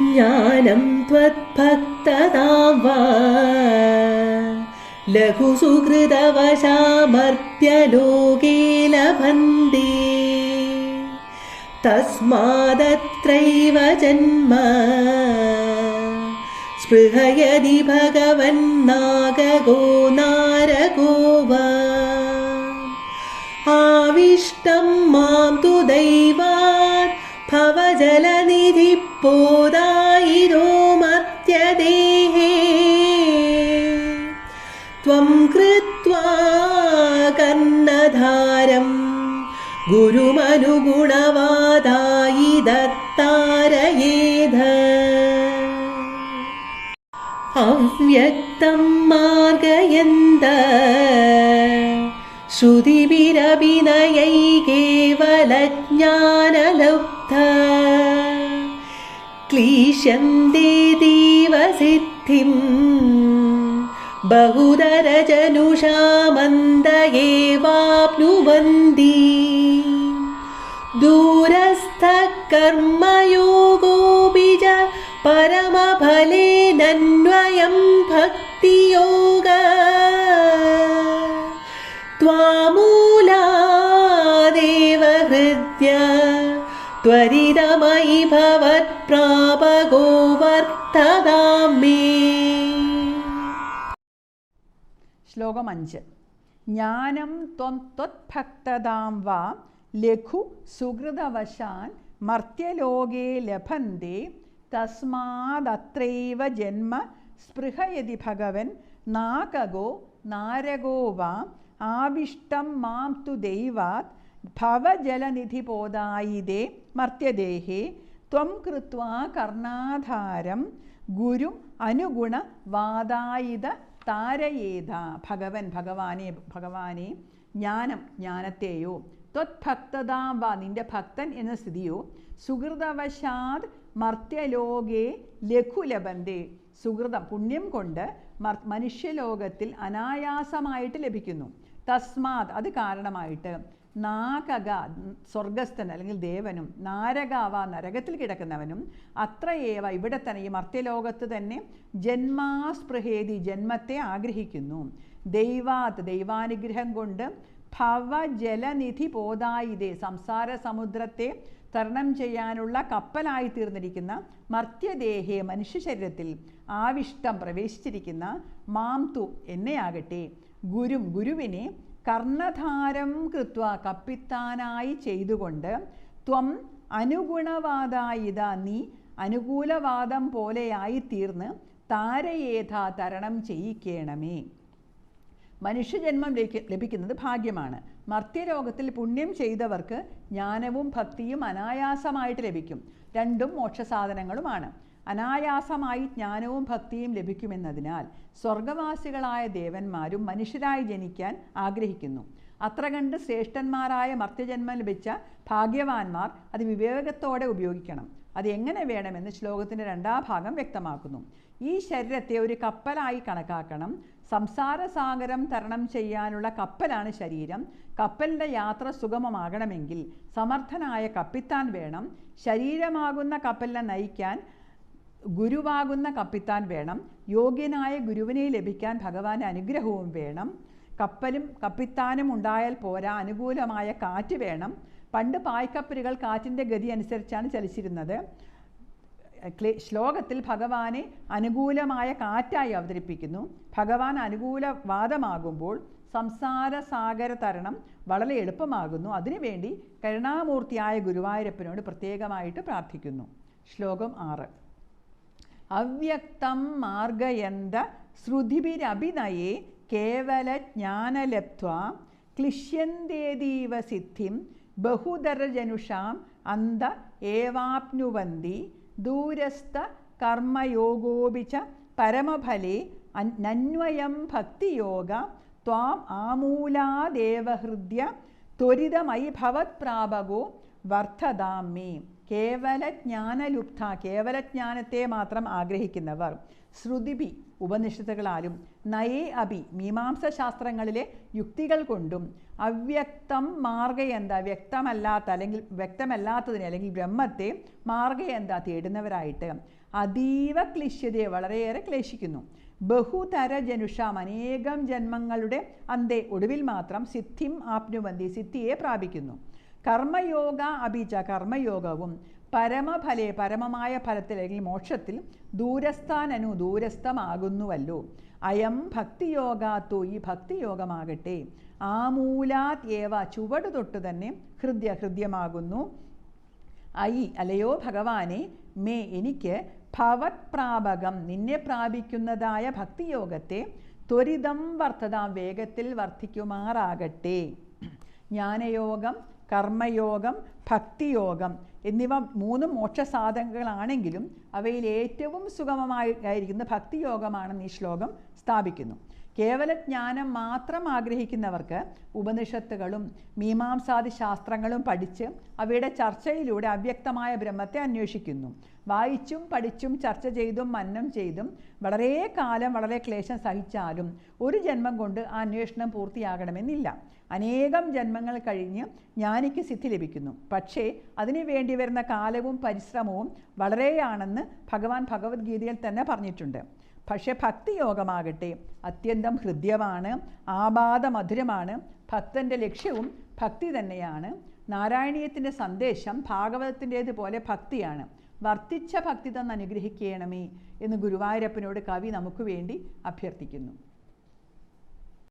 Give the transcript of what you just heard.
ज्ञानं त्वत्भक्तदां वा लघुसुहृदवशामर्त्यलोके लभन्ते तस्मादत्रैव जन्म स्पृहयदि भगवन्नागगो नारगो वा आविष्टं मां तु दैवात् भवजलनिधिपोदायिरो मत्यदेहे त्वं कृत्वा कन्नधारं गुरुमनुगुणवादायि दत्तारयेध अव्यक्तं मार्गयन्त श्रुतिभिरभिनयै केवलज्ञानलब्ध क्लीशन्ते दीवसिद्धिं बहुदरजनुषा मन्द एवाप्नुवन्ति दूरस्थः कर्मयोगोऽपि च परमफलेनन्वयं भक्तियोग त्वामूलादेव हृद्य त्वरितमयि भवत्प्रापगो वर्ततां मे ശ്ലോകം അഞ്ച് ജ്ഞാനം ത്വം ത്വത്ഭക്തതാം വാ ലഘു സുഹൃതവശാൻ മർത്യലോകേ ലഭന്തെ തസ്മാദത്രൈവ ജന്മ സ്പൃഹയതി ഭഗവൻ നാകഗോ നാരകോ വാ ആവിഷ്ടം മാം തു ദൈവാത് ഭവജലനിധിപോദായിതേ മർത്യദേഹേ ത്വം കൃത്വാ കർണാധാരം ഗുരു അനുഗുണ വാദായിത താരയേത. ഭഗവൻ ഭഗവാനെ ഭഗവാനെ ജ്ഞാനം ജ്ഞാനത്തെയോ ത്വത്ഭക്തതാം വാ നിന്റെ ഭക്തൻ എന്ന സ്ഥിതിയോ സുഹൃതവശാത് മർത്യലോകേ ലഘുലബന്ധേ. സുഹൃതം പുണ്യം കൊണ്ട് മനുഷ്യലോകത്തിൽ അനായാസമായിട്ട് ലഭിക്കുന്നു. തസ്മാത് അത് കാരണമായിട്ട്. നാകക സ്വർഗസ്ഥൻ അല്ലെങ്കിൽ ദേവനും നാരകാവ നരകത്തിൽ കിടക്കുന്നവനും അത്രയേവ ഇവിടെ തന്നെ ഈ മർത്യലോകത്ത് തന്നെ ജന്മാസ്പൃഹേതി ജന്മത്തെ ആഗ്രഹിക്കുന്നു. ദൈവാത് ദൈവാനുഗ്രഹം കൊണ്ട് ഭവജലനിധി പോതായിതേ സംസാര സമുദ്രത്തെ തരണം ചെയ്യാനുള്ള കപ്പലായി തീർന്നിരിക്കുന്ന മർത്യദേഹേ മനുഷ്യ ശരീരത്തിൽ ആവിഷ്ടം പ്രവേശിച്ചിരിക്കുന്ന മാംതു എന്നെയാകട്ടെ. ഗുരു ഗുരുവിനെ കർണധാരം കൃത്വ കപ്പിത്താനായി ചെയ്തുകൊണ്ട് ത്വം അനുഗുണവാദായിത നീ അനുകൂലവാദം പോലെയായി തീർന്ന് താരയേഥ തരണം ചെയ്യിക്കണമേ. മനുഷ്യജന്മം ലഭിക്കുന്നത് ഭാഗ്യമാണ്. മർത്യരോഗത്തിൽ പുണ്യം ചെയ്തവർക്ക് ജ്ഞാനവും ഭക്തിയും അനായാസമായിട്ട് ലഭിക്കും. രണ്ടും മോക്ഷസാധനങ്ങളുമാണ്. അനായാസമായി ജ്ഞാനവും ഭക്തിയും ലഭിക്കുമെന്നതിനാൽ സ്വർഗവാസികളായ ദേവന്മാരും മനുഷ്യരായി ജനിക്കാൻ ആഗ്രഹിക്കുന്നു. അത്ര കണ്ട് ശ്രേഷ്ഠന്മാരായ മർത്യജന്മം ലഭിച്ച ഭാഗ്യവാന്മാർ അത് വിവേകത്തോടെ ഉപയോഗിക്കണം. അത് എങ്ങനെ വേണമെന്ന് ശ്ലോകത്തിന്റെ രണ്ടാം ഭാഗം വ്യക്തമാക്കുന്നു. ഈ ശരീരത്തെ ഒരു കപ്പലായി കണക്കാക്കണം. സംസാരസാഗരം തരണം ചെയ്യാനുള്ള കപ്പലാണ് ശരീരം. കപ്പലിന്റെ യാത്ര സുഗമമാകണമെങ്കിൽ സമർത്ഥനായ കപ്പിത്താൻ വേണം. ശരീരമാകുന്ന കപ്പലിനെ നയിക്കാൻ ഗുരുവാകുന്ന കപ്പിത്താൻ വേണം. യോഗ്യനായ ഗുരുവിനെ ലഭിക്കാൻ ഭഗവാൻ അനുഗ്രഹവും വേണം. കപ്പലും കപ്പിത്താനും ഉണ്ടായാൽ പോരാ അനുകൂലമായ കാറ്റ് വേണം. പണ്ട് പായ്ക്കപ്പലുകൾ കാറ്റിന്റെ ഗതി അനുസരിച്ചാണ് ചലിച്ചിരുന്നത്. ശ്ലോകത്തിൽ ഭഗവാനെ അനുകൂലമായ കാറ്റായി അവതരിപ്പിക്കുന്നു. ഭഗവാൻ അനുകൂല വാദമാകുമ്പോൾ സംസാര സാഗര തരണം വളരെ എളുപ്പമാകുന്നു. അതിനുവേണ്ടി കരുണാമൂർത്തിയായ ഗുരുവായൂരപ്പനോട് പ്രത്യേകമായിട്ട് പ്രാർത്ഥിക്കുന്നു. ശ്ലോകം ആറ്. അവ്യക്തം മാർഗയന്ത ശ്രുതിഭിരഭിനയേ കേവല ജ്ഞാനലബ്ധ്വ ക്ലിശ്യന്തേതീവ സിദ്ധിം ബഹുദരജനുഷാം അന്ത ഏവാപ്നുവന്തി ദൂരസ്ഥ കർമ്മയോഗോപിച്ച പരമഫലേ നന്വയം ഭക്തിയോഗ ത്വാം ആമൂലാദേവഹൃദ്യ ത്വരിതമയി ഭവത്പ്രാപകോ വർദ്ധതാം മേ കേവല ജ്ഞാനലുപ്ത കേവല ജ്ഞാനത്തെ മാത്രം ആഗ്രഹിക്കുന്നവർ. ശ്രുതിബി ഉപനിഷത്തുകളാലും നയേ അഭി മീമാംസശാസ്ത്രങ്ങളിലെ യുക്തികൾ കൊണ്ടും അവ്യക്തം മാർഗയന്ത വ്യക്തമല്ലാത്ത അല്ലെങ്കിൽ വ്യക്തമല്ലാത്തതിനെ അല്ലെങ്കിൽ ബ്രഹ്മത്തെ മാർഗയന്ത തേടുന്നവരായിട്ട് അതീവ ക്ലിശ്യതയെ വളരെയേറെ ക്ലേശിക്കുന്നു. ബഹുതര ജനുഷാം അനേകം ജന്മങ്ങളുടെ അന്തേ ഒടുവിൽ മാത്രം സിദ്ധിം ആപ്നുവന്തി സിദ്ധിയെ പ്രാപിക്കുന്നു. കർമ്മയോഗ അഭിച കർമ്മയോഗവും പരമഫലേ പരമമായ ഫലത്തിൽ അല്ലെങ്കിൽ മോക്ഷത്തിൽ ദൂരസ്ഥാനനു ദൂരസ്ഥമാകുന്നുവല്ലോ. അയം ഭക്തിയോഗാത്തു ഈ ഭക്തിയോഗമാകട്ടെ. ആമൂലാത് ഏവ ചുവട് തൊട്ട് തന്നെ ഹൃദ്യ ഹൃദ്യമാകുന്നു. ഐ അലയോ ഭഗവാനെ മേ എനിക്ക് ഭവത് പ്രാപകം നിന്നെ പ്രാപിക്കുന്നതായ ഭക്തിയോഗത്തെ ത്വരിതം വർദ്ധതാം വേഗത്തിൽ വർദ്ധിക്കുമാറാകട്ടെ. ജ്ഞാനയോഗം കർമ്മയോഗം ഭക്തിയോഗം എന്നിവ മൂന്നും മോക്ഷസാധനങ്ങളാണെങ്കിലും അവയിൽ ഏറ്റവും സുഗമമായി ആയിരിക്കുന്ന ഭക്തിയോഗമാണെന്ന് ഈ ശ്ലോകം സ്ഥാപിക്കുന്നു. കേവല ജ്ഞാനം മാത്രം ആഗ്രഹിക്കുന്നവർക്ക് ഉപനിഷത്തുകളും മീമാംസാദി ശാസ്ത്രങ്ങളും പഠിച്ച് അവയുടെ ചർച്ചയിലൂടെ അവ്യക്തമായ ബ്രഹ്മത്തെ അന്വേഷിക്കുന്നു. വായിച്ചും പഠിച്ചും ചർച്ച ചെയ്തും മന്നം ചെയ്തും വളരെ കാലം വളരെ ക്ലേശം സഹിച്ചാലും ഒരു ജന്മം കൊണ്ട് ആ അന്വേഷണം പൂർത്തിയാകണമെന്നില്ല. അനേകം ജന്മങ്ങൾ കഴിഞ്ഞ് ജ്ഞാനിക്ക് സിദ്ധി ലഭിക്കുന്നു. പക്ഷേ അതിനു വേണ്ടി വരുന്ന കാലവും പരിശ്രമവും വളരെയാണെന്ന് ഭഗവാൻ ഭഗവത്ഗീതയിൽ തന്നെ പറഞ്ഞിട്ടുണ്ട്. പക്ഷേ ഭക്തിയോഗമാകട്ടെ. അത്യന്തം ഹൃദ്യമാണ് ആപാദ മധുരമാണ് ഭക്തന്റെ ലക്ഷ്യവും ഭക്തി തന്നെയാണ്. നാരായണീയത്തിന്റെ സന്ദേശം ഭാഗവതത്തിന്റേതുപോലെ ഭക്തിയാണ്. വർദ്ധിച്ച ഭക്തി തന്ന് അനുഗ്രഹിക്കണമേ എന്ന് ഗുരുവായൂരപ്പനോട് കവി നമുക്ക് വേണ്ടി അഭ്യർത്ഥിക്കുന്നു.